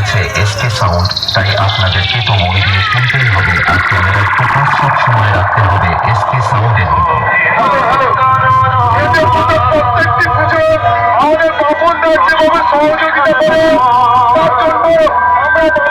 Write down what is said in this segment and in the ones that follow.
করেছে SK sound তাই আপনাদেরকে তো মন দিয়ে শুনতেই হবে, আর ক্যামেরার ফোকাস সব সময় রাখতে হবে এসকে সাউন্ডের দিকে সহযোগিতা করে, তার জন্য আমরা এদের।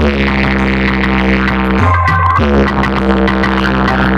Thank you.